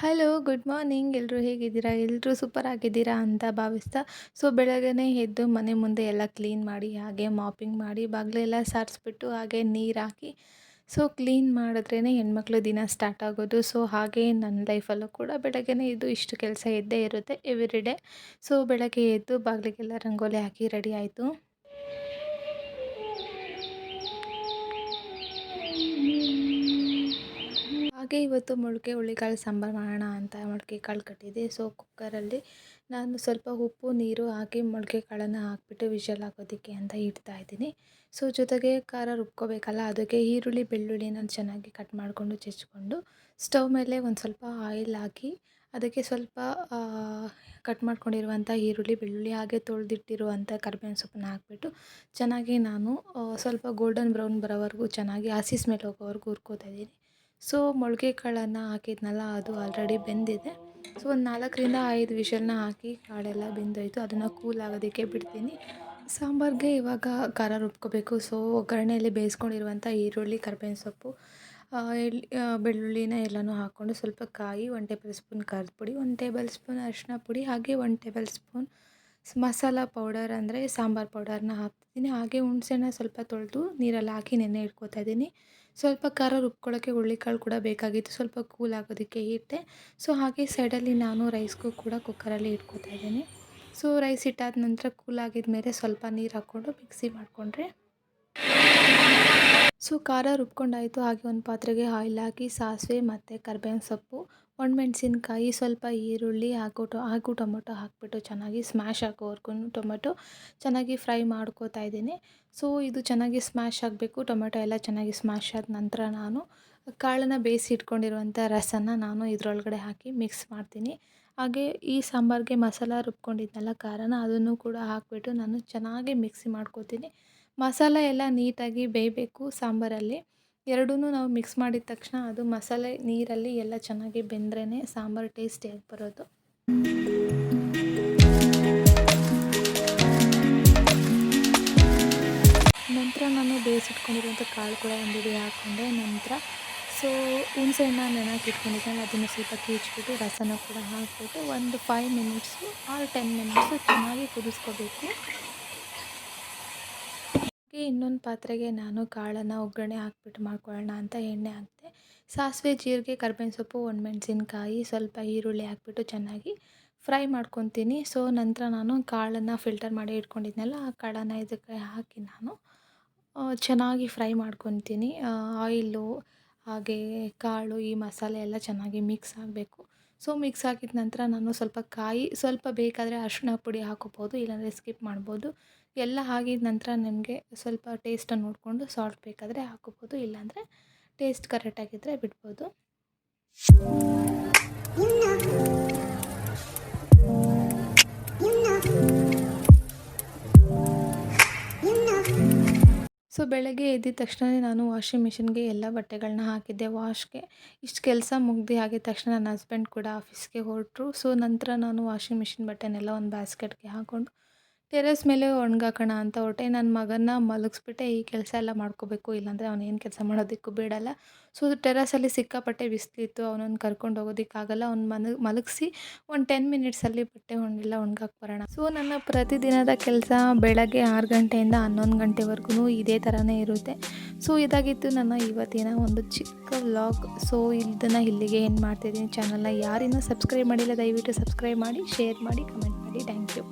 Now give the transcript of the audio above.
Hello good morning ಎಲ್ಲರೂ ಹೇಗಿದ್ದೀರಾ? ಎಲ್ಲರೂ ಸೂಪರ್ ಆಗಿದ್ದೀರಾ ಅಂತ ಭಾವಿಸ್ತಾ, ಸೊ ಬೆಳಗ್ಗೆ ಎದ್ದು ಮನೆ ಮುಂದೆ ಎಲ್ಲ ಕ್ಲೀನ್ ಮಾಡಿ, ಹಾಗೆ ಮಾಪಿಂಗ್ ಮಾಡಿ, ಬಾಗಿಲೆಲ್ಲ ಸಾರಿಸ್ಬಿಟ್ಟು ಹಾಗೆ ನೀರು ಹಾಕಿ, ಸೊ ಕ್ಲೀನ್ ಮಾಡಿದ್ರೇ ಹೆಣ್ಮಕ್ಳು ದಿನ ಸ್ಟಾರ್ಟ್ ಆಗೋದು. ಸೊ ಹಾಗೆ ನನ್ನ ಲೈಫಲ್ಲೂ ಕೂಡ ಬೆಳಗ್ಗೆ ಇದು ಇಷ್ಟು ಕೆಲಸ ಇದ್ದೇ ಇರುತ್ತೆ ಎವ್ರಿ ಡೇ ಸೊ ಬೆಳಗ್ಗೆ ಎದ್ದು ಬಾಗಿಲಿಗೆಲ್ಲ ರಂಗೋಲಿ ಹಾಕಿ ರೆಡಿ ಆಯಿತು. ಹಾಗೆ ಇವತ್ತು ಮೊಳಕೆ, ಹುಳಿಕಾಳು, ಸಾಂಬಾರು ಮಾಡೋಣ ಅಂತ ಮೊಳಕೆ ಕಾಳು ಕಟ್ಟಿದ್ದೆ. ಸೊ ಕುಕ್ಕರಲ್ಲಿ ನಾನು ಸ್ವಲ್ಪ ಉಪ್ಪು, ನೀರು ಹಾಕಿ ಮೊಳಕೆ ಕಾಳನ್ನು ಹಾಕಿಬಿಟ್ಟು ವಿಶಲ್ ಹಾಕೋದಕ್ಕೆ ಅಂತ ಇಡ್ತಾ ಇದ್ದೀನಿ. ಸೊ ಜೊತೆಗೆ ಖಾರ ರುಬ್ಕೋಬೇಕಲ್ಲ, ಅದಕ್ಕೆ ಈರುಳ್ಳಿ, ಬೆಳ್ಳುಳ್ಳಿನ ಚೆನ್ನಾಗಿ ಕಟ್ ಮಾಡಿಕೊಂಡು ಚೆಚ್ಚಿಕೊಂಡು ಸ್ಟವ್ ಮೇಲೆ ಒಂದು ಸ್ವಲ್ಪ ಆಯಿಲ್ ಹಾಕಿ ಅದಕ್ಕೆ ಸ್ವಲ್ಪ ಕಟ್ ಮಾಡ್ಕೊಂಡಿರುವಂಥ ಈರುಳ್ಳಿ, ಬೆಳ್ಳುಳ್ಳಿ ಹಾಗೆ ತೊಳೆದಿಟ್ಟಿರುವಂಥ ಕರಿಬೇವಿನ ಸೊಪ್ಪನ್ನ ಹಾಕ್ಬಿಟ್ಟು ಚೆನ್ನಾಗಿ ನಾನು ಸ್ವಲ್ಪ ಗೋಲ್ಡನ್ ಬ್ರೌನ್ ಬರೋವರೆಗೂ ಚೆನ್ನಾಗಿ ಹಸಿ ಸ್ಮೆಲ್ ಹೋಗೋವರೆಗೂ ಹುರ್ಕೋತಾ ಇದ್ದೀನಿ. ಸೊ ಮೊಳಕೆ ಕಾಳನ್ನು ಹಾಕಿದ್ನಲ್ಲ, ಅದು ಆಲ್ರೆಡಿ ಬೆಂದಿದೆ. ಸೊ ಒಂದು ನಾಲ್ಕರಿಂದ ಐದು ವಿಷಲ್ನ ಹಾಕಿ ಕಾಳೆಲ್ಲ ಬೆಂದೋಯ್ತು. ಅದನ್ನು ಕೂಲ್ ಆಗೋದಕ್ಕೆ ಬಿಡ್ತೀನಿ. ಸಾಂಬಾರಿಗೆ ಇವಾಗ ಖಾರ ರುಬ್ಕೋಬೇಕು. ಸೊ ಒಗ್ಗರಣೆಯಲ್ಲಿ ಬೇಯಿಸ್ಕೊಂಡಿರುವಂಥ ಈರುಳ್ಳಿ, ಕರ್ಬೇವಿನ ಸೊಪ್ಪು ಬೆಳ್ಳುಳ್ಳಿನ ಎಲ್ಲನೂ ಹಾಕ್ಕೊಂಡು ಸ್ವಲ್ಪ ಕಾಯಿ ಒನ್ ಟೇಬಲ್ ಸ್ಪೂನ್ ಖಾರದ ಪುಡಿ ಒನ್ ಟೇಬಲ್ ಸ್ಪೂನ್ ಅರಿಶಿನ ಪುಡಿ, ಹಾಗೆ one table spoon masala powder ಅಂದರೆ ಸಾಂಬಾರು ಪೌಡರ್ನ ಹಾಕ್ತಿದ್ದೀನಿ. ಹಾಗೆ ಹುಣಸೆಹಣ್ಣ ಸ್ವಲ್ಪ ತೊಳೆದು ನೀರಲ್ಲಿ ಹಾಕಿ ನೆನೆ ಇಟ್ಕೋತಾ ಇದ್ದೀನಿ. ಸ್ವಲ್ಪ ಖಾರ ರುಬ್ಕೊಳ್ಳೋಕ್ಕೆ ಹುಳ್ಳಿಕಾಳು ಕೂಡ ಬೇಕಾಗಿತ್ತು. ಸ್ವಲ್ಪ ಕೂಲ್ ಆಗೋದಕ್ಕೆ ಇಟ್ಟೆ. ಸೊ, ಹಾಗೆ ಸೈಡಲ್ಲಿ ನಾನು ರೈಸ್ಗೂ ಕೂಡ ಕುಕ್ಕರಲ್ಲಿ ಇಟ್ಕೋತಾ ಇದ್ದೀನಿ. ಸೊ, ರೈಸ್ ಇಟ್ಟಾದ ನಂತರ ಕೂಲ್ ಆಗಿದ ಮೇಲೆ ಸ್ವಲ್ಪ ನೀರು ಹಾಕ್ಕೊಂಡು ಮಿಕ್ಸಿ ಮಾಡಿಕೊಂಡ್ರೆ ಸೊ, ಖಾರ ರುಬ್ಕೊಂಡಾಯಿತು. ಹಾಗೆ ಒಂದು ಪಾತ್ರೆಗೆ ಆಯಿಲ್ ಹಾಕಿ, ಸಾಸಿವೆ ಮತ್ತು ಕರ್ಬೇವಿನ ಸೊಪ್ಪು ಒಣಮೆಣ್ಸಿನ್ಕಾಯಿ ಸ್ವಲ್ಪ ಈರುಳ್ಳಿ, ಹಾಗೂ ಟೊ, ಹಾಗೂ ಟೊಮೊಟೊ ಹಾಕಿಬಿಟ್ಟು ಚೆನ್ನಾಗಿ ಸ್ಮ್ಯಾಶ್ ಆಗೋವರೆಗೂ ಟೊಮೊಟೊ ಚೆನ್ನಾಗಿ ಫ್ರೈ ಮಾಡ್ಕೋತಾ ಇದ್ದೀನಿ. ಸೊ, ಇದು ಚೆನ್ನಾಗಿ ಸ್ಮ್ಯಾಶ್ ಆಗಬೇಕು. ಟೊಮೆಟೊ ಎಲ್ಲ ಚೆನ್ನಾಗಿ ಸ್ಮ್ಯಾಶ್ ಆದ ನಂತರ ನಾನು ಕಾಳನ್ನು ಬೇಯಿಸಿ ಇಟ್ಕೊಂಡಿರುವಂಥ ರಸನ ನಾನು ಇದರೊಳಗಡೆ ಹಾಕಿ ಮಿಕ್ಸ್ ಮಾಡ್ತೀನಿ. ಹಾಗೆ ಈ ಸಾಂಬಾರಿಗೆ ಮಸಾಲ ರುಬ್ಕೊಂಡಿದ್ನಲ್ಲ ಖಾರನ, ಅದನ್ನು ಕೂಡ ಹಾಕಿಬಿಟ್ಟು ನಾನು ಚೆನ್ನಾಗಿ ಮಿಕ್ಸಿ ಮಾಡ್ಕೋತೀನಿ. ಮಸಾಲ ಎಲ್ಲ ನೀಟಾಗಿ ಬೇಯಬೇಕು ಸಾಂಬಾರಲ್ಲಿ. ಎರಡೂ ನಾವು ಮಿಕ್ಸ್ ಮಾಡಿದ ತಕ್ಷಣ ಅದು ಮಸಾಲೆ ನೀರಲ್ಲಿ ಎಲ್ಲ ಚೆನ್ನಾಗಿ ಬೆಂದ್ರೇ ಸಾಂಬಾರು ಟೇಸ್ಟಿಯಾಗಿ ಬರೋದು. ನಂತರ ನಾನು ಬೇಯಿಸಿಟ್ಕೊಂಡಿರುವಂಥ ಕಾಳು ಕೂಡ ಒಂದಿದೆ ಹಾಕ್ಕೊಂಡೆ ನಂತರ. ಸೊ ಹುಣಸೆ ಹಣ್ಣ ನೆನಕ್ಕೆ ಇಟ್ಕೊಂಡಿದ್ದೆ ಅದನ್ನು ಸ್ವಲ್ಪ ಕೀಚ್ಬಿಟ್ಟು ರಸನ ಕೂಡ ಹಾಕ್ಬಿಟ್ಟು ಒಂದು ಫೈವ್ ಮಿನಿಟ್ಸು ಆರು ಟೆನ್ ಮಿನಿಟ್ಸು ಚೆನ್ನಾಗಿ ಕುದಿಸ್ಕೋಬೇಕು. ಇನ್ನೊಂದು ಪಾತ್ರೆಗೆ ನಾನು ಕಾಳನ್ನು, ಒಗ್ಗರಣೆ ಹಾಕ್ಬಿಟ್ಟು ಮಾಡ್ಕೊಳ್ಳೋಣ ಅಂತ ಎಣ್ಣೆ ಹಾಕಿದೆ, ಸಾಸಿವೆ, ಜೀರಿಗೆ, ಕರ್ಬೇವಿನ ಸೊಪ್ಪು, ಒಣಮೆಣ್ಸಿನ್ಕಾಯಿ, ಸ್ವಲ್ಪ ಈರುಳ್ಳಿ ಹಾಕ್ಬಿಟ್ಟು ಚೆನ್ನಾಗಿ ಫ್ರೈ ಮಾಡ್ಕೊತೀನಿ. ಸೊ ನಂತರ ನಾನು ಕಾಳನ್ನು ಫಿಲ್ಟರ್ ಮಾಡಿ ಇಟ್ಕೊಂಡಿದ್ನಲ್ಲ, ಆ ಕಾಳನ್ನು ಇದಕ್ಕೆ ಹಾಕಿ ನಾನು ಚೆನ್ನಾಗಿ ಫ್ರೈ ಮಾಡ್ಕೊತೀನಿ. ಆಯಿಲು, ಹಾಗೆ ಕಾಳು, ಈ ಮಸಾಲೆ ಎಲ್ಲ ಚೆನ್ನಾಗಿ ಮಿಕ್ಸ್ ಆಗಬೇಕು. ಸೊ ಮಿಕ್ಸ್ ಹಾಕಿದ ನಂತರ ನಾನು ಸ್ವಲ್ಪ ಕಾಯಿ, ಸ್ವಲ್ಪ ಬೇಕಾದರೆ ಅರಿಶಿಣ ಪುಡಿ ಹಾಕೋಬೋದು ಇಲ್ಲಾಂದರೆ ಸ್ಕಿಪ್ ಮಾಡ್ಬೋದು. ಎಲ್ಲ ಆಗಿದ ನಂತರ ನಿಮಗೆ ಸ್ವಲ್ಪ ಟೇಸ್ಟನ್ನು ನೋಡಿಕೊಂಡು ಸಾಲ್ಟ್ ಬೇಕಾದರೆ ಹಾಕೋಬೋದು ಇಲ್ಲಾಂದರೆ ಟೇಸ್ಟ್ ಕರೆಕ್ಟಾಗಿದ್ದರೆ ಬಿಡ್ಬೋದು. ಸೊ ಬೆಳಗ್ಗೆ ಎದ್ದಿದ ತಕ್ಷಣವೇ ನಾನು ವಾಷಿಂಗ್ ಮಿಷಿನ್ಗೆ ಎಲ್ಲ ಬಟ್ಟೆಗಳನ್ನ ಹಾಕಿದ್ದೆ. ವಾಶ್ಗೆ ಇಷ್ಟು ಕೆಲಸ ಮುಗ್ದು ಆಗಿದ ತಕ್ಷಣ ನನ್ನ ಹಸ್ಬೆಂಡ್ ಕೂಡ ಆಫೀಸ್ಗೆ ಹೊರಟರು. ಸೊ ನಂತರ ನಾನು ವಾಷಿಂಗ್ ಮಿಷಿನ್ ಬಟ್ಟೆನೆಲ್ಲ ಒಂದು ಬ್ಯಾಸ್ಕೆಟ್ಗೆ ಹಾಕ್ಕೊಂಡು ಟೆರೆಸ್ ಮೇಲೆ ಒಣಗಾಕೋಣ ಅಂತ ಹೊರಟೆ ನನ್ನ ಮಗನ್ನ ಮಲಗಿಸ್ಬಿಟ್ಟೆ, ಈ ಕೆಲಸ ಎಲ್ಲ ಮಾಡ್ಕೋಬೇಕು, ಇಲ್ಲಾಂದರೆ ಏನು ಕೆಲಸ ಮಾಡೋದಕ್ಕೂ ಬಿಡಲ್ಲ. ಸೊ ಟೆರಸಲ್ಲಿ ಸಿಕ್ಕಾಪಟ್ಟೆ ಬಿಸಿಲಿತ್ತು ಅವನನ್ನು ಕರ್ಕೊಂಡು ಹೋಗೋದಕ್ಕಾಗಲ್ಲ, ಅವ್ನು ಮನ, ಮಲಗಿಸಿ ಒಂದು ಟೆನ್ ಮಿನಿಟ್ಸಲ್ಲಿ ಬಟ್ಟೆ ಒಣಗಿಲ್ಲ ಒಣ್ಗಾಕಿ ಬರೋಣ. ಸೊ, ನನ್ನ ಪ್ರತಿದಿನದ ಕೆಲಸ ಬೆಳಗ್ಗೆ ಆರು ಗಂಟೆಯಿಂದ ಹನ್ನೊಂದು ಗಂಟೆವರೆಗೂ ಇದೇ ಥರನೇ ಇರುತ್ತೆ. ಸೊ, ಇದಾಗಿತ್ತು ನನ್ನ ಇವತ್ತಿನ ಒಂದು ಚಿಕ್ಕ ವ್ಲಾಗ್. ಸೊ ಇದನ್ನು ಇಲ್ಲಿಗೆ ಏನು ಮಾಡ್ತಿದ್ದೀನಿ ಚಾನಲ್ನ ಯಾರಿನ್ನೂ ಸಬ್ಸ್ಕ್ರೈಬ್ ಮಾಡಿಲ್ಲ, ದಯವಿಟ್ಟು ಸಬ್ಸ್ಕ್ರೈಬ್ ಮಾಡಿ, ಶೇರ್ ಮಾಡಿ, ಕಮೆಂಟ್ ಮಾಡಿ. Thank you.